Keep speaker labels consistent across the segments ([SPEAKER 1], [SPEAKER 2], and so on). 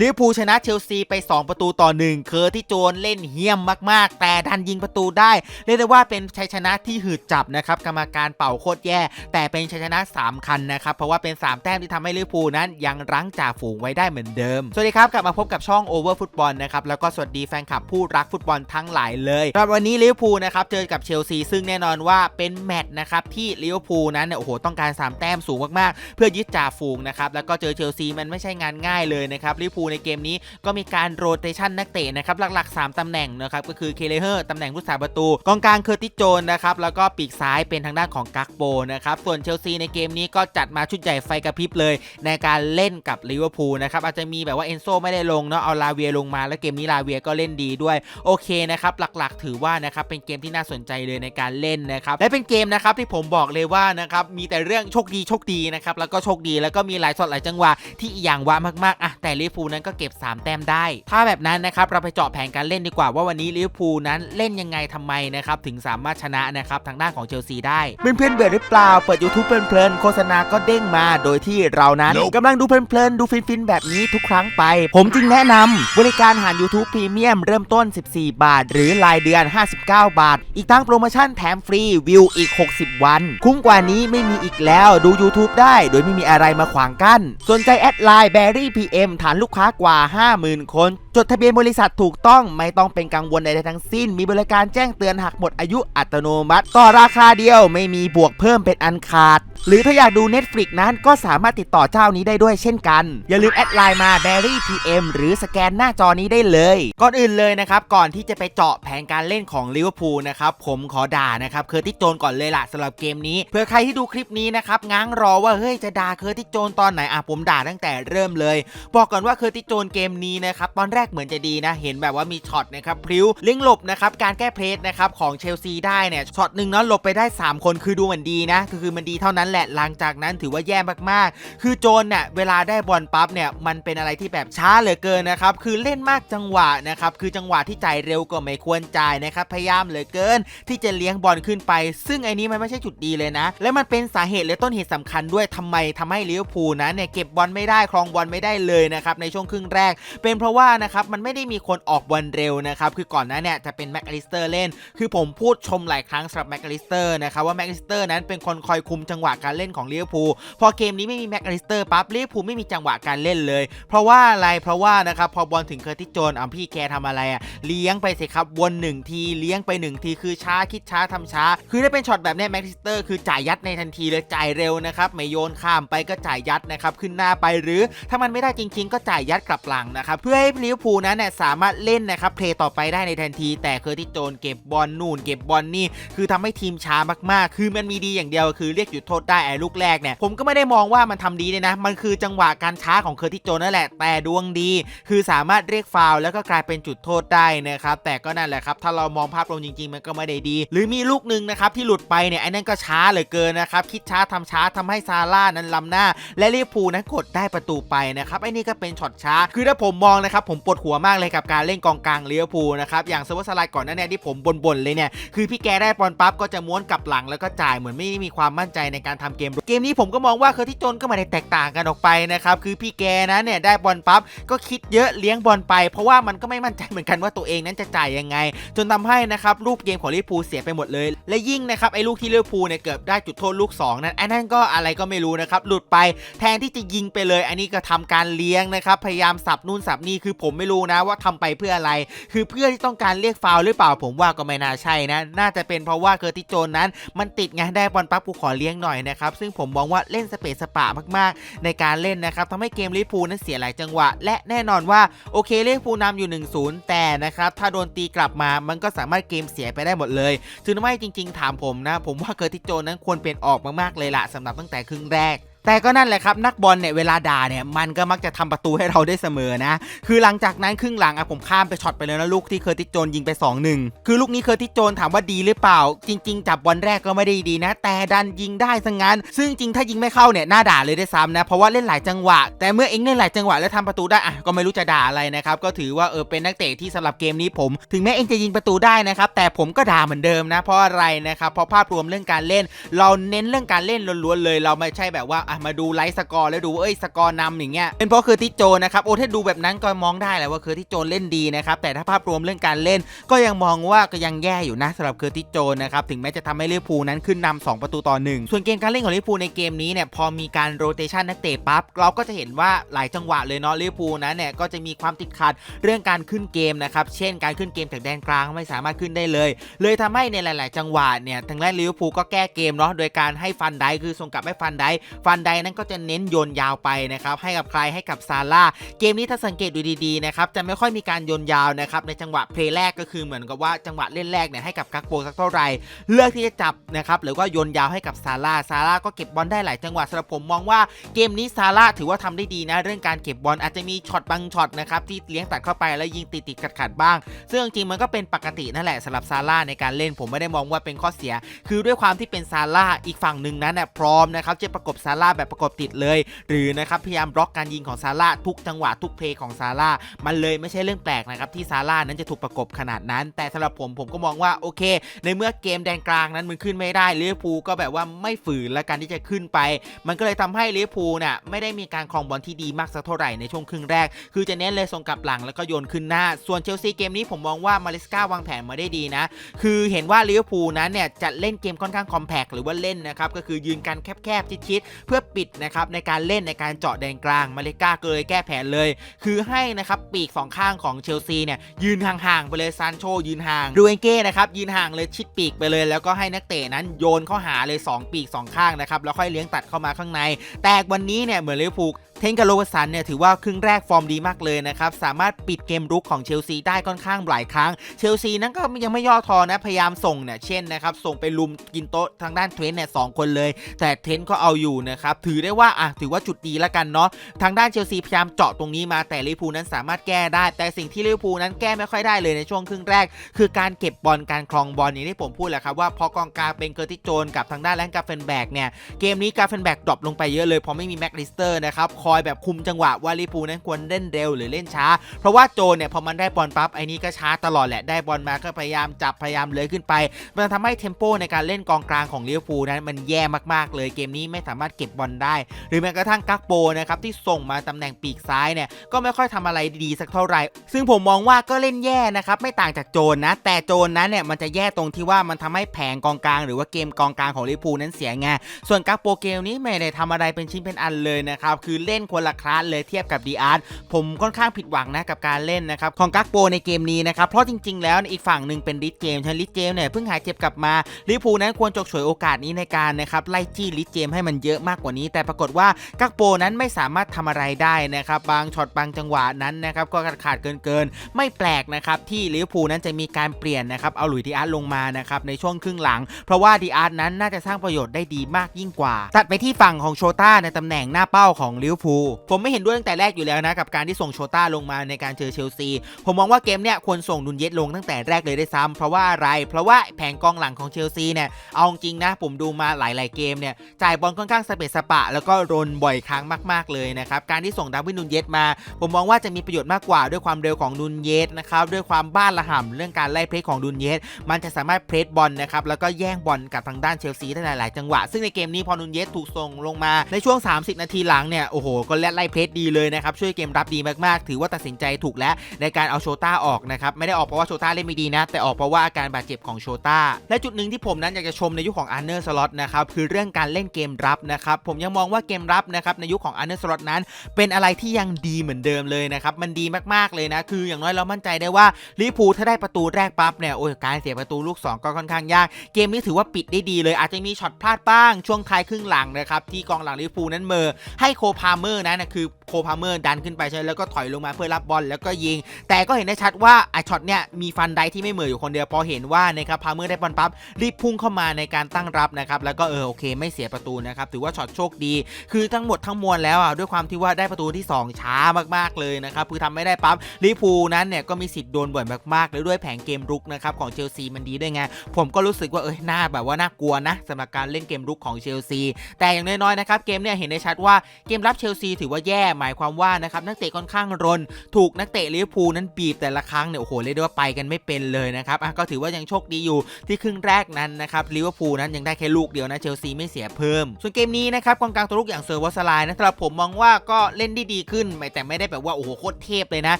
[SPEAKER 1] ลิเวอร์พูลชนะเชลซีไป 2 ประตูต่อ1เคอร์ที่โจนเล่นเหี้ยมมากๆ แต่ดันยิงประตูได้ เรียกได้ว่าเป็นชัยชนะที่หืดจับนะครับกรรมการเป่าโคตรแย่ แต่เป็นชัยชนะ 3 คันนะครับ เพราะว่าเป็น 3 แต้มที่ทำให้ลิเวอร์พูลนั้นยังรั้งจ่าฝูงไว้ได้เหมือนเดิม สวัสดีครับ กลับมาพบกับช่อง Over Football นะครับแล้วก็สวัสดีแฟนคลับผู้รักฟุตบอลทั้งหลายเลยสำหรับวันนี้ลิเวอร์พูลนะครับเจอกับเชลซีซึ่งแน่นอนว่าเป็นแมตช์นะครับที่ลิเวอร์พูลนั้นเนี่ยโอ้โหต้องการ 3 แต้มสูงมากๆ เพื่อยึดจ่าฝูงนะครับแล้วก็เจอเชลซีมันไม่ใช่งานง่ายเลยนะครับลิเวอร์พูลในเกมนี้ก็มีการโรเตชันนักเตะนะครับหลักๆ 3ตำแหน่งนะครับก็คือเคเลเฮอร์ตำแหน่งผู้สาประตูกองกลางเคอร์ติโจนนะครับแล้วก็ปีกซ้ายเป็นทางด้านของกักโบนะครับส่วนเชลซีในเกมนี้ก็จัดมาชุดใหญ่ไฟกระพริบเลย ในการเล่นกับลิเวอร์พูลนะครับอาจจะมีแบบว่าเอนโซไม่ได้ลงเนาะเอาลาเวียลงมาแล้วเกมนี้ลาเวียก็เล่นดีด้วยโอเคนะครับหลักๆ ถือว่านะครับเป็นเกมที่น่าสนใจเลยในการเล่นนะครับและเป็นเกมนะครับที่ผมบอกเลยว่านะครับมีแต่เรื่องโชคดีโชคดีนะครับแล้วก็โชคดีแล้วก็มีหลายช็อตหลายจังหวะที่อีหยังวะมากๆอะแต่ลิเวอร์พูลนั้นก็เก็บ 3 แต้มได้ ถ้าแบบนั้นนะครับเราไปเจาะแผนการเล่นดีกว่าว่าวันนี้ลิเวอร์พูลนั้นเล่นยังไงทำไมนะครับถึงสามารถชนะนะครับทางด้านของเชลซีได้เพื่อนๆเบื่อหรือเปล่าเปิด YouTube เพลินๆโฆษณาก็เด้งมาโดยที่เรานั้น
[SPEAKER 2] Nope
[SPEAKER 1] กำลังดูเพลินๆดูฟินๆแบบนี้ทุกครั้งไป ผมจึงแนะนำบริการหาร YouTube พรีเมียมเริ่มต้น 14 บาท หรือรายเดือน 59 บาท อีกทั้งโปรโมชั่นแถมฟรีวิวอีก 60 วัน คุ้มกว่านี้ไม่มีอีกแล้วดู YouTube ได้ โดยไม่มีอะไรมาขวางกั้นสนใจแอดไลน์ Berry PM ฐานลูกค้าค้ากว่า 50,000 คน จดทะเบียนบริษัทถูกต้องไม่ต้องเป็นกังวลใดๆทั้งสิ้น มีบริการแจ้งเตือนหากหมดอายุอัตโนมัติ ต่อราคาเดียวไม่มีบวกเพิ่มเป็นอันขาด หรือถ้าอยากดู Netflix นั้นก็สามารถติดต่อเจ้านี้ได้ด้วยเช่นกัน อย่าลืมแอดไลน์มา Berry PM หรือสแกนหน้าจอนี้ได้เลย ก่อนอื่นเลยนะครับ ก่อนที่จะไปเจาะแผนการเล่นของลิเวอร์พูลนะครับผมขอด่านะครับเคอร์ติสโจนก่อนเลยล่ะสำหรับเกมนี้เพื่อใครที่ดูคลิปนี้นะครับง้างรอว่าเฮ้ยจะด่าเคอร์ติสโจนตอนไหนอะผมด่าตั้งแต่เริ่มเลย บอกก่อนว่าเคอร์ติสโจนเกมนี้นะครับตอนแรกเหมือนจะดีนะ เห็นแบบว่ามีช็อตนะครับพริ้วเลี้ยงหลบนะครับการแก้เพลสนะครับของเชลซีได้เนี่ยช็อตหนึ่งเนาะหลบไปได้ 3 คนคือดูเหมือนดีนะคือคือมันดีเท่านั้นแหละหลังจากนั้นถือว่าแย่มากๆ คือโจนเนี่ยเวลาได้บอลปั๊บเนี่ยมันเป็นอะไรที่แบบช้าเหลือเกินนะครับคือเล่นมากจังหวะนะครับคือจังหวะที่จ่ายเร็วก็ไม่ควรจ่ายนะครับพยายามเหลือเกิน ที่จะเลี้ยงบอลขึ้นไป ซึ่งไอ้นี้มันไม่ใช่จุดดีเลยนะ และมันเป็นสาเหตุและต้นเหตุสำคัญด้วยทำไมทำให้ลิเวอร์พูลนะเนี่ยเก็บบอลไม่ได้ครองบอลไม่ได้เลยนะครับในช่วงครึ่งแรก เป็นเพราะว่านะครับมันไม่ได้มีคนออกบอลเร็วนะครับคือก่อนหน้าเนี่ยจะเป็นแม็กอลิสเตอร์เล่น คือผมพูดชมหลายครั้งสำหรับแม็กอลิสเตอร์นะครับว่าแม็กอลิสเตอร์นั้นเป็นคนคอยคุมจังหวะการเล่นของลิเวอร์พูลพอเกมนี้ไม่มีแม็กอลิสเตอร์ปั๊บลิเวอร์พูลไม่มีจังหวะการเล่นเลย เพราะว่าอะไรเพราะว่านะครับพอบอลถึงเคอร์ติสโจนอะพี่แกทำอะไรอะเลี้ยงไปสิครับวนหนึ่งทีเลี้ยงไปหนึ่งทีคือช้าคิดช้าทำช้า คือถ้าเป็นช็อตแบบเนี้ยแม็กอลิสเตอร์คือจ่ายยัดในทันทีเลยจ่ายเร็วนะครับไม่โยนข้ามไปก็จ่ายยัดนะครับขึ้นหน้าไปหรือถ้ามันไม่ได้จริง ๆ ก็จ่ายยัดกลับหลังนะครับเพื่อให้ลิเวอร์พูลนั้นเนี่ยสามารถเล่นนะครับเพลย์ต่อไปได้ในทันที แต่เคอร์ติโจนเก็บบอลนู่น เก็บบอลนี่คือทำให้ทีมช้ามากๆ คือมันมีดีอย่างเดียวคือเรียกหยุดโทษได้ไอ้ลูกแรกเนี่ยผมก็ไม่ได้มองว่ามันทำดีเลยนะ มันคือจังหวะการช้าของเคอร์ติโจนนั่นแหละแต่ดวงดี คือสามารถเรียกฟาวล์แล้วก็กลายเป็นจุดโทษได้นะครับแต่ก็นั่นแหละครับถ้าเรามองภาพรวมจริง ๆ มันก็ไม่ได้ดี หรือมีลูกหนึ่งนะครับที่หลุดไปเนี่ยไอ้นั่นก็ช้าเหลือเกินนะครับคิดช้าทำช้าทำให้ซาร่านั้นล้ำหน้า และลิเวอร์พูลนั้นกดได้ประตูไปนะครับไอ้นี่ก็เป็นช็อตช้า คือถ้าผมมองนะครับผมปวดหัวมากเลยกับการเล่นกองกลางเลิเวอร์พูนะครับอย่างเซอร์วสไลด์ก่อนหน้าเนี้ที่ผมบ่นๆเลยเนี่ยคือพี่แกได้บอลปั๊บก็จะม้วนกลับหลังแล้วก็จ่ายเหมือนไม่มีความมั่นใจในการทำเกมเกมนี้ผมก็มองว่าเคอร์ที่จนก็ไม่ได้แตกต่างกันออกไปนะครับคือพี่แกนะเนี่ยได้บอลปั๊บก็คิดเยอะเลี้ยงบอลไป เพราะว่ามันก็ไม่มั่นใจเหมือนกันว่าตัวเองนั้นจะจ่ายยังไง จนทำให้นะครับรูปเกมของลิเวอร์พูลเสียไปหมดเลย และยิ่งนะครับไอ้ลูกที่ลิเวอร์พูลเนี่ยเกือบได้จุดโทษลูกสองนั้นไอ้นั่นก็อะไรก็ไม่รู้นะครับหลุดไปแทนที่จะยิงไปเลย อันนี้ก็ทำการเลี้ยงนะครับพยายามสับนู่นสับนี่คือผมไม่รู้นะว่าทำไปเพื่ออะไร คือเพื่อที่ต้องการเรียกฟาวหรือเปล่าผมว่าก็ไม่น่าใช่นะ น่าจะเป็นเพราะว่าเคอร์ติโจนนั้น มันติดไงได้บอลปั๊บกูขอเลี้ยงหน่อยนะครับ ซึ่งผมมองว่าเล่นสเปซสปะมากๆ ในการเล่นนะครับทำให้เกมลิเวอร์พูนั้นเสียหลายจังหวะ และแน่นอนว่าโอเคลิเวอร์พูลนำอยู่ 1-0 แต่นะครับถ้าโดนตีกลับมามันก็สามารถเกมเสียไปได้หมดเลยจึงทำให้จริง ๆ ถามผมนะ ผมว่าเคอร์ติโจนนั้นควรเปลี่ยนออกมากๆเลยละสำหรับตั้งแต่ครึ่งแรก แต่ก็นั่นแหละครับนักบอลเนี่ยเวลาด่าเนี่ยมันก็มักจะทำประตูให้เราได้เสมอนะ คือหลังจากนั้นครึ่งหลังอะผมข้ามไปช็อตไปเลยนะลูกที่เคอร์ติโจนยิงไป 2-1 คือลูกนี้เคอร์ติโจนถามว่าดีหรือเปล่า จริง ๆ จับบอลแรกก็ไม่ได้ดีนะ แต่ดันยิงได้ซะงั้น ซึ่งจริงถ้ายิงไม่เข้าเนี่ยน่าด่าเลยได้ซ้ำนะ เพราะว่าเล่นหลายจังหวะ แต่เมื่อเองเล่นหลายจังหวะแล้วทำประตูได้อะก็ไม่รู้จะด่าอะไรนะครับก็ถือว่าเออเป็นนักเตะที่สำหรับเกมนี้ผม ถึงแม้เองจะยิงประตูได้นะครับแต่ผมก็ด่าเหมือนเดิมนะเพราะอะไรนะครับเพราะภาพรวมเรื่องการเล่น เราเน้นเรื่องการเล่นล้วนๆเลย เราไม่ใช่แบบว่ามาดูไลฟ์สกอร์แล้วดูเอ้ยสกอร์นำอย่างเงี้ยเป็นเพราะเคอร์ติโจนะครับโอ้ถ้าดูแบบนั้นก็มองได้แหละว่าเคอร์ติโจนเล่นดีนะครับแต่ถ้าภาพรวมเรื่องการเล่น ก็ยังมองว่าก็ยังแย่อยู่นะสำหรับเคอร์ติโจนนะครับถึงแม้จะทำให้ลิเวอร์พูลนั้นขึ้นนำ2ประตูต่อหนึ่งส่วนเกมการเล่นของลิเวอร์พูลในเกมนี้เนี่ยพอมีการโรเตชันนักเตะปั๊บเราก็จะเห็นว่าหลายจังหวะเลยเนาะลิเวอร์พูลนั้นเนี่ยก็จะมีความติดขัดเรื่องการขึ้นเกมนะครับเช่นการขึ้นเกมจากแดนกลางไม่สามารถขึ้นได้เลย เลยทำให้ในหลาย ๆ จังหวะเนี่ยทางด้านลิเวอร์พูลก็แก้เกมเนาะโดยการให้ฟันไดคือส่งกลับให้ฟันไดฟันไดนั้นก็จะเน้นโยนยาวไปนะครับให้กับใครให้กับซาร่าเกมนี้ถ้าสังเกตดูดีๆนะครับจะไม่ค่อยมีการโยนยาวนะครับในจังหวะเพลย์แรกก็คือเหมือนกับว่าจังหวะเล่นแรกเนี่ยให้กับกักโปสักเท่าไหร่เลือกที่จะจับนะครับหรือว่าโยนยาวให้กับซาร่าซาร่าก็เก็บบอลได้หลายจังหวะสำหรับผมมองว่าเกมนี้ซาร่าถือว่าทำได้ดีนะเรื่องการเก็บบอลอาจจะมีช็อตบางช็อตนะครับที่เลี้ยงตัดเข้าไปแล้วยิงติดติดขัดขัดๆบ้าง ซึ่งจริงๆมันก็เป็นปกตินั่นแหละสำหรับซาร่าในการเล่นผมไม่ได้มองว่าเป็นข้อเสีย คือด้วยความที่เป็นซาร่าอีกฝั่งหนึ่งนั้นน่ะพร้อมนะครับจะประกบซาร่าแบบประกบติดเลย หรือนะครับพยายามบล็อกการยิงของซาร่าทุกจังหวะทุกเพลย์ของซาร่ามันเลยไม่ใช่เรื่องแปลกนะครับที่ซาร่านั้นจะถูกประกบขนาดนั้น แต่สำหรับผมผมก็มองว่าโอเค ในเมื่อเกมแดนกลางนั้นมันขึ้นไม่ได้ลิเวอร์พูลก็แบบว่าไม่ฝืนและการที่จะขึ้นไป มันก็เลยทำให้ลิเวอร์พูลน่ะไม่ได้มีการครองบอลที่ดีมากสักเท่าไหร่ในช่วงครึ่งแรก คือจะเน้นเลยส่งกลับหลังแล้วก็โยนขึ้นหน้า ส่วนเชลซีเกมนี้ผมมองว่ามาริสกาวางแผนมาได้ดีนะ คือเห็นว่าลิเวอร์พูลนั้นเนี่ยจะเล่นเกมค่อนข้างคอมแพกหรือว่าเล่นนะครับก็คือยืนกันแคบๆชิดๆเพื่อปิดนะครับในการเล่นในการเจาะแดนกลางมาเลกาก็เลยแก้แผนเลย คือให้นะครับปีกสองข้างของเชลซีเนี่ยยืนห่างๆไปเลยซานโชยืนห่างดูเอนเก้นะครับยืนห่างเลยชิดปีกไปเลย แล้วก็ให้นักเตะนั้นโยนเข้าหาเลย 2 ปีก 2 ข้างนะครับแล้วค่อยเลี้ยงตัดเข้ามาข้างใน แต่วันนี้เนี่ยเหมือนลิเวอร์พูล เทนกับโรเบสันเนี่ยถือว่าครึ่งแรกฟอร์มดีมากเลยนะครับ สามารถปิดเกมรุกของเชลซีได้ค่อนข้างหลายครั้ง เชลซีนั้นก็ยังไม่ย่อทอนะ พยายามส่งเนี่ยเช่นนะครับ ส่งไปลุมกินโต๊ะทางด้านเทรนต์เนี่ยสองคนเลย แต่เทรนต์ก็เอาอยู่นะครับ ถือได้ว่าอะถือว่าจุดดีแล้วกันเนาะทางด้านเชลซีพยายามเจาะตรงนี้มาแต่ลิเวอร์พูลนั้นสามารถแก้ได้ แต่สิ่งที่ลิเวอร์พูลนั้นแก้ไม่ค่อยได้เลยในช่วงครึ่งแรก คือการเก็บบอลการครองบอลอย่างที่ผมพูดแหละครับว่าพอกองกลางเป็นเกอร์ติโจนกับทางด้านแลนกาเฟนแบกเนี่ยเกมนี้กาเฟนแบกดรอปลงไปเยอะเลยเพราะไม่มีแม็กลิสเตอร์นะครับคอยแบบคุมจังหวะว่าลิเวอร์พูนั้นควรเล่นเร็วหรือเล่นช้า เพราะว่าโจนเนี่ยพอมันได้บอลปั๊บไอ้นี้ก็ช้าตลอดแหละได้บอลมาก็พยายามจับพยายามเลยขึ้นไป มันทำให้เทมโปในการเล่นกองกลางของลิเวอร์พูนั้นมันแย่มากๆเลยเกมนี้ไม่สามารถเก็บบอลได้ หรือแม้กระทั่งกักโปนะครับที่ส่งมาตำแหน่งปีกซ้ายเนี่ยก็ไม่ค่อยทำอะไรดีสักเท่าไหร่ ซึ่งผมมองว่าก็เล่นแย่นะครับไม่ต่างจากโจนนะ แต่โจนนั้นเนี่ยมันจะแย่ตรงที่ว่ามันทำให้แผงกองกลาง หรือว่าเกมกองกลางของลิเวอร์พูนั้นเสียไงส่วนกักโปเกมนี้ไม่ได้ทำอะไรเป็นชิ้นเป็นอันเลยนะครับคือเล่นคนละคลาสเลยเทียบกับดีอาร์ตผมค่อนข้างผิดหวังนะกับการเล่นนะครับของกักโปในเกมนี้นะครับเพราะจริง ๆ แล้วอีกฝั่งหนึ่งเป็นลิสเจมส์ใช่ลิสเจมเนี่ยเพิ่งหายเจ็บกลับมาลิเวอร์พูนั้นควรจกฉวยโอกาสนี้ในการนะครับไล่จี้ลิสเจมให้มันเยอะมากกว่านี้ แต่ปรากฏว่ากักโปนั้นไม่สามารถทำอะไรได้นะครับบางช็อตบางจังหวะนั้นนะครับก็ขาดเกินเกินๆไม่แปลกนะครับที่ลิเวอร์พูนั้นจะมีการเปลี่ยนนะครับเอาหลุยดีอาร์ตลงมานะครับในช่วงครึ่งหลัง เพราะว่าดีอาร์ตนั้นน่าจะสร้างประโยชน์ได้ดีมากยิ่งกว่า ตัดไปที่ฝั่งของโชต้าในตำแหน่งหน้าเป้าของลิวอร์พูลผมไม่เห็นด้วยตั้งแต่แรกอยู่แล้วนะ กับการที่ส่งโชต้าลงมาในการเจอเชลซี ผมมองว่าเกมเนี้ยควรส่งดุนเย็ดลงตั้งแต่แรกเลยได้ซ้ำเพราะว่าอะไร เพราะว่าแผงกองหลังของเชลซีเนี่ยเอาจริงนะผมดูมาหลาย ๆ เกมเนี่ยจ่ายบอลค่อนข้างสเปซสปะ แล้วก็รนบ่อยครั้งมาก ๆ เลยนะครับการที่ส่งดาวินดุนเย็ดมา ผมมองว่าจะมีประโยชน์มากกว่าด้วยความเร็วของดุนเยสนะครับด้วยความบ้านระห่ำเรื่องการไล่เพลสของดุนเยสมันจะสามารถเพลสบอลนะครับแล้วก็แย่งบอลกับทางด้านเชลซีได้หลาย ๆ จังหวะ ซึ่งในเกมนี้พอดุนเยสถูกส่งลงมาในช่วง 30 นาทีหลังเนี่ยโอ้โหก็ไล่เพลสดีเลยนะครับช่วยเกมรับดีมากๆ ถือว่าตัดสินใจถูกแล้วในการเอาโชต้าออกนะครับไม่ได้ออกเพราะว่าโชต้าเล่นไม่ดีนะ แต่ออกเพราะว่าอาการบาดเจ็บของโชต้าและจุดหนึ่งที่ผมนั้นอยากจะชมในยุคของอาร์เนอร์สล็อตนะครับคือเรื่องการเล่นเกมรับนะครับผมยังมองว่าเกมรับนะครับในยุคของอาร์เนอร์สล็อตนั้น เป็นอะไรที่ยังดีเหมือนเดิมเลยนะครับมันดีมากๆเลยนะคืออย่างน้อยเรามั่นใจได้ว่าลิเวอร์พูถ้าได้ประตูแรกปั๊บเนี่ยโอ้ยการเสียประตูลูก 2 ก็ค่อนข้างยาก เกมนี้ถือว่าปิดได้ดีเลย อาจจะมีช็อตพลาดบ้างช่วงท้ายครึ่งหลังนะครับที่กองหลังลิเวอร์พูนั้นเมอให้โคพาเมอร์นะนะคือโคพาเมอร์ดันขึ้นไปใช่แล้วก็ถอยลงมาเพื่อรับบอลแล้วก็ยิง แต่ก็เห็นได้ชัดว่าไอช็อตเนี่ยมีฟันไดที่ไม่เหมออยู่คนเดียวพอเห็นว่านะครับพาเมอร์ได้บอลปั๊บรีบพุ่งเข้ามาในการตั้งรับนะครับแล้วก็เออโอเค ไม่เสียประตูนะครับถือว่าช็อตโชคดี คือทั้งหมดทั้งมวลแล้วอะด้วยความที่ว่าได้ประตูที่ 2 ช้ามากๆเลยนะครับคือทำไม่ได้ปั๊บลิเวอร์พูนั้นเนี่ยก็มีสิทธิ์โดนบ่อยมากๆแล้วด้วยแผงเกมรุกนะครับของเชลซีมันดีด้วยไงผมก็รู้สึกว่าเอ้ยน่าแบบว่าน่ากลัวนะสำหรับการเล่นเกมรุกของเชลซีแต่อย่างน้อยๆนะครับเกมเนี่ยเห็นได้ชัดว่าเกมรับเชลลซีถือว่าแย่หมายความว่านะครับนักเตะค่อนข้างรน ถูกนักเตะลิเวอร์พูลนั้นบีบแต่ละครั้งเนี่ยโอ้โหเรียกได้ว่าไปกันไม่เป็นเลยนะครับก็ถือว่ายังโชคดีอยู่ที่ครึ่งแรกนั้นนะครับลิเวอร์พูลนั้นยังได้แค่ลูกเดียวนะเชลซีไม่เสียเพิ่ม ส่วนเกมนี้นะครับกองกลางตัวลูกอย่างเซอร์วอสไลน์นะสำหรับผมมองว่าก็เล่นได้ดีขึ้นแต่ไม่ได้แบบว่าโอ้โหโคตรเทพเลยนะ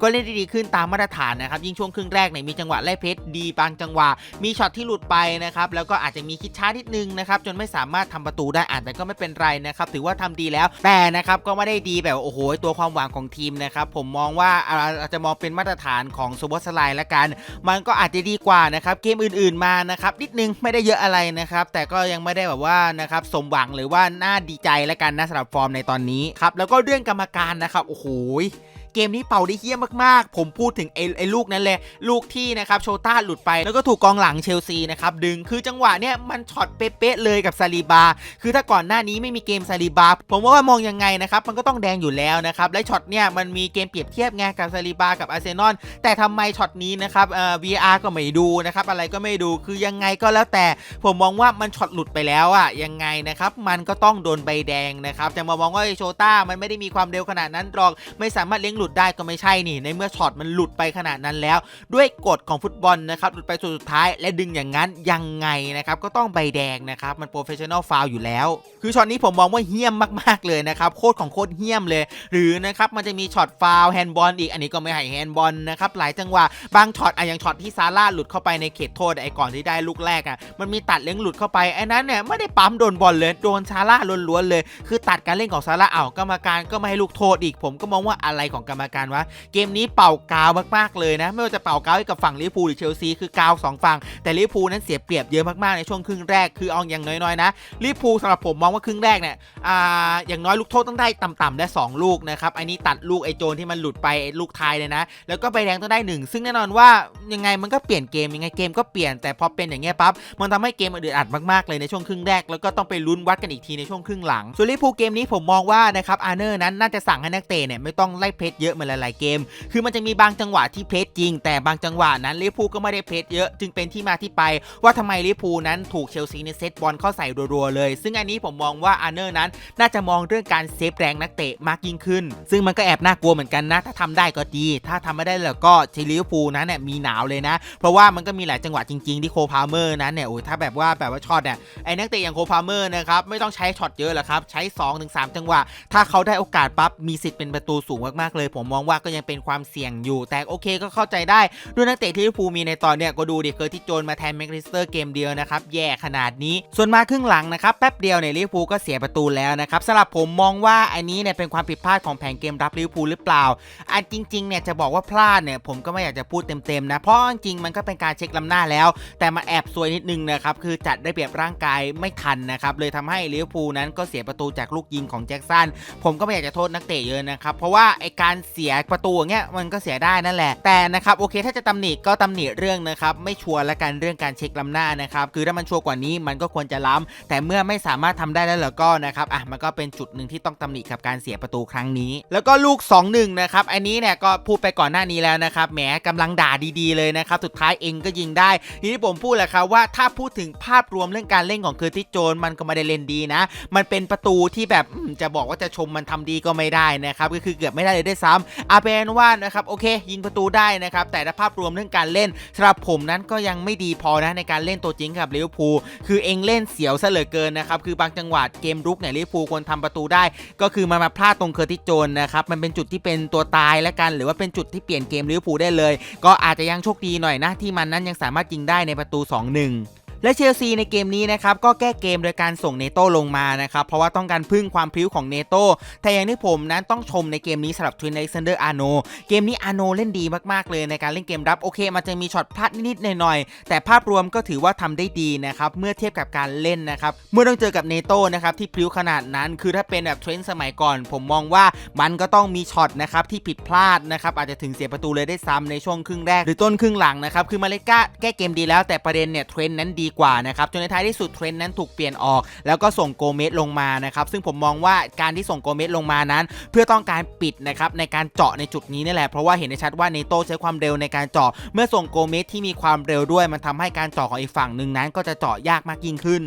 [SPEAKER 1] ก็เล่นได้ดีขึ้นตามมาตรฐานนะครับยิ่งช่วงครึ่งแรกเนี่ยมีจังหวะไล่เพชรดีบางจังหวะ มีช็อตที่หลุดไปนะครับแล้วก็อาจจะมีคิดช้านิดนึงนะครับจนไม่สามารถทำประตูได้อ่านแต่ก็ไม่เป็นไรนะครับถือว่าทำดีแล้วแต่นะครับก็ไม่ได้ดีแบบโอ้โหตัวความหวังของทีมนะครับผมมองว่าอาจจะมองเป็นมาตรฐานของซูเปอร์สไลน์ละกัน มันก็อาจจะดีกว่านะครับเกมอื่นๆมานะครับนิดนึงไม่ได้เยอะอะไรนะครับแต่ก็ยังไม่ได้แบบว่านะครับสมหวังหรือว่าน่าดีใจละกันนะสำหรับฟอร์มในตอนนี้ครับแล้วก็เรื่องกรรมการนะครับโอ้โห เกมนี้เป่าได้เฮี้ยมากๆ ผมพูดถึงไอ้ไอ้ลูกนั้นเลยลูกที่นะครับโชต้าหลุดไปแล้วก็ถูกกองหลังเชลซีนะครับดึงคือจังหวะเนี้ยมันช็อตเป๊ะๆเลยกับซาลีบา คือถ้าก่อนหน้านี้ไม่มีเกมซาลีบา ผมว่ามองยังไงนะครับมันก็ต้องแดงอยู่แล้วนะครับและช็อตเนี่ยมันมีเกมเปรียบเทียบไงกับซาลีบากับอาร์เซนอลแต่ทำไมช็อตนี้นะครับเอ่อ VR ก็ไม่ดูนะครับอะไรก็ไม่ดูคือยังไงก็แล้วแต่ผมมองว่ามันช็อตหลุดไปแล้วอะยังไงนะครับมันก็ต้องโดนใบแดงนะครับจะมามองว่าโชต้ามันไม่ได้มีความเร็วขนาดนั้นหรอกไม่สามารถเลี้ยงหลุดได้ก็ไม่ใช่นี่ ในเมื่อช็อตมันหลุดไปขนาดนั้นแล้ว ด้วยกฎของฟุตบอลนะครับหลุดไปสุดสุดท้ายและดึงอย่างนั้นยังไงนะครับก็ต้องใบแดงนะครับมันโปรเฟชชั่นอลฟาวอยู่แล้ว คือช็อตนี้ผมมองว่าเฮี้ยมมากๆเลยนะครับโคตรของโคตรเฮี้ยมเลย หรือนะครับมันจะมีช็อตฟาวแฮนด์บอลอีกอันนี้ก็ไม่ให้แฮนด์บอลนะครับหลายจังหวะบางช็อตอะอย่างช็อตที่ซาร่าหลุดเข้าไปในเขตโทษไอ้ก่อนที่ได้ลูกแรกอะมันมีตัดเลี้ยงหลุดเข้าไปไอ้นั้นเนี่ยไม่ได้ปั๊มโดนบอลเลยโดนซาร่าล้วนๆเลย คือตัดการเล่นของซาร่าเอากรรมการก็ไม่ให้ลูกโทษอีก ผมก็มองว่าอะไรของกรรมการวะเกมนี้เป่ากาวมากๆเลยนะ ไม่ว่าจะเป่ากาวให้กับฝั่งลิเวอร์พูลหรือเชลซีคือกาวสองฝั่งแต่ลิเวอร์พูลนั้นเสียเปรียบเยอะมากๆในช่วงครึ่งแรกคือเอาอย่างน้อยๆนะลิเวอร์พูลสำหรับผมมองว่าครึ่งแรกเนี่ยอ่าอย่างน้อยลูกโทษต้องได้ต่ำๆได้สองลูกนะครับไอ้นี่ตัดลูกไอ้โจนที่มันหลุดไปลูกท้ายเลยนะ แล้วก็ใบแดงต้องได้หนึ่งซึ่งแน่นอนว่ายังไงมันก็เปลี่ยนเกมยังไงเกมก็เปลี่ยนแต่พอเป็นอย่างเงี้ยปั๊บมันทำให้เกมมันอึดอัดมากๆเลยในช่วงครึ่งแรกแล้วก็ต้องไปลุ้นวัดกันอีกทีในช่วงครึ่งหลังส่วนลิเวอร์พูลเกมนี้ผมมองว่านะครับอาร์เนอร์นั้นน่าจะสั่งให้นักเตะเนี่ยไม่ต้องไล่เพลสเยอะเหมือนหลายๆเกม คือมันจะมีบางจังหวะที่เพลสจริง แต่บางจังหวะนั้นลิเวอร์พูลก็ไม่ได้เพลสเยอะ จึงเป็นที่มาที่ไป ว่าทำไมลิเวอร์พูลนั้นถูกเชลซีในเซตบอลเข้าใส่รัวๆเลย ซึ่งอันนี้ผมมองว่าอาร์เนอร์นั้น น่าจะมองเรื่องการเซฟแรงนักเตะมากยิ่งขึ้น ซึ่งมันก็แอบน่ากลัวเหมือนกันนะ ถ้าทำได้ก็ดี ถ้าทำไม่ได้แล้วก็เชลิเวอร์พูลนั้นเนี่ยมีหนาวเลยนะ เพราะว่ามันก็มีหลายจังหวะจริงๆที่โคพาเมอร์นั้นเนี่ยโอ้ยถ้าแบบว่าแบบว่าช็อตเนี่ยไอ้นักเตะอย่างโคพาเมอร์นะครับไม่ต้องใช้ช็อตเยอะหรอกครับใช้2-3จังหวะ ถ้าเขาได้โอกาสปั๊บมีสิทธิ์เป็นประตูสูงมากๆเลยผมมองว่าก็ยังเป็นความเสี่ยงอยู่ แต่โอเคก็เข้าใจได้ด้วยนักเตะที่ลิเวอร์พูลมีในตอนเนี้ยก็ดูดิเคอร์ที่โจนมาแทนแมคลิสเตอร์เกมเดียวนะครับแย่ขนาดนี้ ส่วนมาครึ่งหลังนะครับแป๊บเดียวเนี่ยลิเวอร์พูลก็เสียประตูแล้วนะครับสำหรับผมมองว่าอันนี้เนี่ยเป็นความผิดพลาดของแผนเกมรับลิเวอร์พูลหรือเปล่าอันจริงๆเนี่ยจะบอกว่าพลาดเนี่ยผมก็ไม่อยากจะพูดเต็มๆนะเพราะจริงๆมันก็เป็นการเช็คลำหน้าแล้ว แต่มันแอบซวยนิดนึงนะครับคือจัดได้เปรียบร่างกายไม่ทันนะครับเลยทำให้ลิเวอร์พูลนั้นก็เสียประตูจากลูกยิงของแจ็คสันผมก็ไม่อยากจะโทษนักเตะเยอะนะครับเพราะว่าไอการเสียประตูเงี้ยมันก็เสียได้นั่นแหละ แต่นะครับโอเคถ้าจะตำหนิก็ตำหนิเรื่องนะครับไม่ชัวร์ละกันเรื่องการเช็คลำหน้านะครับคือถ้ามันชัวร์กว่านี้มันก็ควรจะล้ำแต่เมื่อไม่สามารถทำได้แล้วแล้วก็นะครับอะมันก็เป็นจุดหนึ่งที่ต้องตำหนิกับการเสียประตูครั้งนี้ แล้วก็ลูก 2-1นะครับอันนี้เนี่ยก็พูดไปก่อนหน้านี้แล้วนะครับแหมกำลังด่าดีๆเลยนะครับสุดท้ายเองก็ยิงได้ทีนี้ผมพูดแหละครับว่าถ้าพูดถึงภาพรวมเรื่องการเล่นของเคอร์ติโจนมันก็ไม่ได้เล่นดีนะ มันเป็นประตูที่แบบจะบอกว่าจะชมมันทำดีก็ไม่ได้นะครับก็คือเกือบไม่ได้เลยด้ซ้ำอาเป็นว่านะครับโอเค ยิงประตูได้นะครับแต่ภาพรวมเรื่องการเล่นสำหรับผมนั้นก็ยังไม่ดีพอนะในการเล่นตัวจริงกับลิเวอร์พูลคือเองเล่นเสียวซะเหลือเกินนะครับคือบางจังหวะเกมรุกเนี่ยลิเวอร์พูลควรทำประตูได้ ก็คือมันมาพลาดตรงเคอร์ติโจนนะครับมันเป็นจุดที่เป็นตัวตายแล้วกัน หรือว่าเป็นจุดที่เปลี่ยนเกมลิเวอร์พูลได้เลย ก็อาจจะยังโชคดีหน่อยนะที่มันนั้นยังสามารถยิงได้ในประตู 2-1 และเชลซีในเกมนี้นะครับก็แก้เกมโดยการส่งเนโต้ลงมานะครับเพราะว่าต้องการพึ่งความพริ้วของเนโต้แต่อย่างที่ผมนั้นต้องชมในเกมนี้สำหรับทวินเล็กซานเดอร์อาโนเกมนี้อาโนเล่นดีมากๆเลยในการเล่นเกมรับโอเค มันจะมีช็อตพลาดนิดๆหน่อยๆแต่ภาพรวมก็ถือว่าทำได้ดีนะครับเมื่อเทียบกับการเล่นนะครับเมื่อต้องเจอกับเนโต้นะครับที่พริ้วขนาดนั้น คือถ้าเป็นแบบเทรนด์สมัยก่อน ผมมองว่ามันก็ต้องมีช็อตนะครับที่ผิดพลาดนะครับอาจจะถึงเสียประตูเลยได้ซ้ำในช่วงครึ่งแรกหรือต้นครึ่งหลังนะครับคือมาเลก้าแก้เกมดีแล้วแต่ประเด็นเนี่ยเทรนด์นั้นดีกว่านะครับจนในท้ายที่สุดเทรนด์นั้นถูกเปลี่ยนออก แล้วก็ส่งโกเมสลงมานะครับซึ่งผมมองว่าการที่ส่งโกเมสลงมานั้น เพื่อต้องการปิดนะครับในการเจาะในจุดนี้นี่แหละเพราะว่าเห็นได้ชัดว่าเนโตใช้ความเร็วในการเจาะเมื่อส่งโกเมสที่มีความเร็วด้วย มันทำให้การเจาะของอีกฝั่งหนึ่งนั้น ก็จะเจาะยากมากยิ่งขึ้น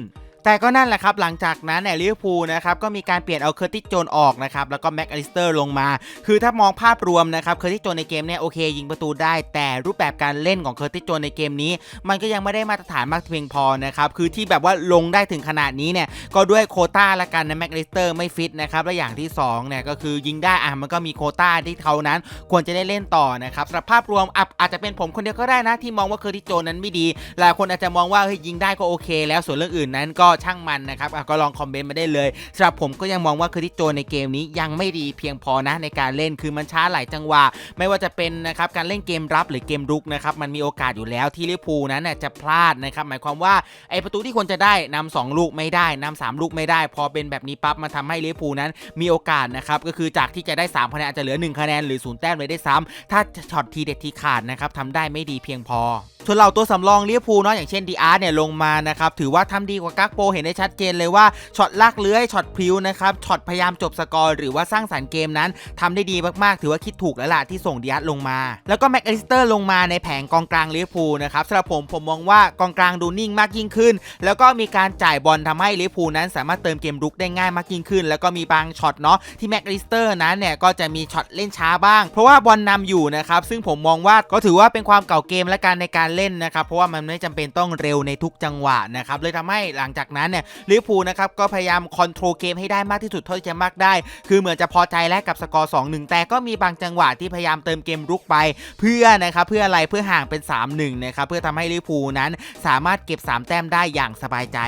[SPEAKER 1] แต่ก็นั่นแหละครับหลังจากนั้นเนี่ยลิเวอร์พูลนะครับก็มีการเปลี่ยนเอาเคอร์ติสโจนออกนะครับแล้วก็แม็กอลิสเตอร์ลงมา คือถ้ามองภาพรวมนะครับเคอร์ติสโจนในเกมเนี่ยโอเคยิงประตูได้ แต่รูปแบบการเล่นของเคอร์ติสโจนในเกมนี้ มันก็ยังไม่ได้มาตรฐานมากเพียงพอนะครับคือที่แบบว่าลงได้ถึงขนาดนี้เนี่ยก็ด้วยโคต้าละกันนะแม็กอลิสเตอร์ไม่ฟิตนะครับและอย่างที่สองเนี่ยก็คือยิงได้อะมันก็มีโคต้าที่เขานั้นควรจะได้เล่นต่อนะครับสำหรับภาพรวมอะอาจจะเป็นผมคนเดียวก็ได้นะที่มองว่าเคอร์ติสโจนนั้นไม่ดีหลายคนอาจจะมองว่าเฮ้ยยิงได้ก็โอเค แล้วส่วนเรื่องอื่นนั้นก็ช่างมันนะครับก็ลองคอมเมนต์มาได้เลยสำหรับผมก็ยังมองว่าเคอร์ติสโจในเกมนี้ยังไม่ดีเพียงพอนะในการเล่นคือมันช้าหลายจังหวะ ไม่ว่าจะเป็นนะครับการเล่นเกมรับหรือเกมรุกนะครับมันมีโอกาสอยู่แล้วที่ลิพูนั้นน่ะจะพลาดนะครับหมายความว่าไอประตูที่ควรจะได้นำสองลูกไม่ได้นำสามลูกไม่ได้ พอเป็นแบบนี้ปั๊บมันทำให้ลิพูนั้นมีโอกาสนะครับก็คือจากที่จะได้3คะแนนอาจจะเหลือ 1 คะแนนหรือ0แต้มเลยได้ซ้ำถ้าช็อตทีเด็ดทีขาดนะครับทำได้ไม่ดีเพียงพอส่วนเหล่าตัวสำรองลิเวอร์พูลเนาะอย่างเช่นดีอาร์เนี่ยลงมานะครับถือว่าทำดีกว่ากักโปเห็นได้ชัดเจนเลยว่าช็อตลากเลื้อยช็อตพริ้วนะครับช็อตพยายามจบสกอร์หรือว่าสร้างสรรค์เกมนั้นทำได้ดีมากๆ ถือว่าคิดถูกแล้วล่ะที่ส่งดีอาร์ลงมา แล้วก็แม็กอลิสเตอร์ลงมาในแผงกองกลางลิเวอร์พูลนะครับสำหรับผมผมมองว่ากองกลางดูนิ่งมากยิ่งขึ้น แล้วก็มีการจ่ายบอลทำให้ลิเวอร์พูลนั้น สามารถเติมเกมรุกได้ง่ายมากยิ่งขึ้น แล้วก็มีบางช็อตเนาะที่แม็กอลิสเตอร์นั้นเนี่ยก็จะมีช็อตเล่นช้าบ้าง เพราะว่าบอลนำอยู่นะครับซึ่งผมมองว่าก็ถือว่าเป็นความเก่าเกมและการในการเล่นนะครับเพราะว่ามันไม่จำเป็นต้องเร็วในทุกจังหวะนะครับเลยทำให้หลังจากนั้นเนี่ยลิเวอร์พูลนะครับก็พยายามคอนโทรลเกมให้ได้มากที่สุดเท่าที่จะมากได้ คือเหมือนจะพอใจแลกกับสกอร์2-1 แต่ก็มีบางจังหวะที่พยายามเติมเกมรุกไป เพื่อนะครับเพื่ออะไรเพื่อห่างเป็น 3-1นะครับเพื่อทำให้ลิเวอร์พูลนั้นสามารถเก็บ 3 แต้มได้อย่างสบายใจ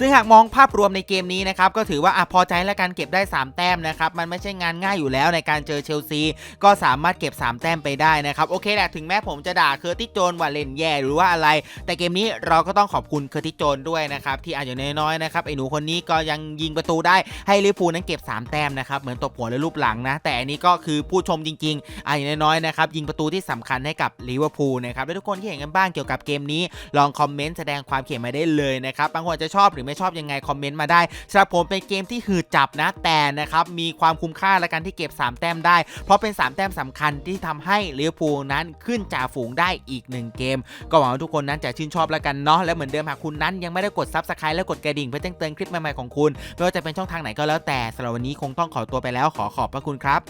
[SPEAKER 1] ซึ่งหากมองภาพรวมในเกมนี้นะครับก็ถือว่าอพอใจและการเก็บได้ 3 แต้มนะครับมันไม่ใช่งานง่ายอยู่แล้วในการเจอเชลซี ก็สามารถเก็บ 3 แต้มไปได้นะครับโอเคแหละถึงแม้ผมจะด่าเคอร์ติโจนว่าเล่นแย่หรือว่าอะไร แต่เกมนี้เราก็ต้องขอบคุณเคอร์ติโจนด้วยนะครับที่อาจจะน้อยๆนะครับไอ้หนูคนนี้ก็ยังยิงประตูได้ให้ลิเวอร์พูลนั้นเก็บ 3 แต้มนะครับเหมือนตบหัวและรูปหลังนะแต่อันนี้ก็คือผู้ชมจริงๆอาอย่างน้อยๆนะครับยิงประตูที่สำคัญให้กับลิเวอร์พูลนะครับและทุกคนที่เห็นกันบ้างเกี่ยวกับเกมนี้ลองคอมเมนต์แสดงความเขียนมาได้เลยนะครับบางคนจะชอบหรือไม่ชอบยังไงคอมเมนต์มาได้สำหรับผมเป็นเกมที่หืดจับนะแต่นะครับมีความคุ้มค่าและการที่เก็บ 3 แต้มได้ เพราะเป็น 3 แต้มสำคัญที่ทำให้ลิเวอร์พูลนั้นขึ้นจ่าฝูงได้อีก 1 เกม ก็หวังว่าทุกคนนั้นจะชื่นชอบแล้วกันเนาะและเหมือนเดิมหากคุณนั้นยังไม่ได้กด Subscribe และกดกระดิ่งเพื่อแจ้งเตือนคลิปใหม่ๆของคุณไม่ว่าจะเป็นช่องทางไหนก็แล้วแต่สำหรับวันนี้คงต้องขอตัวไปแล้วขอขอบพระคุณครับ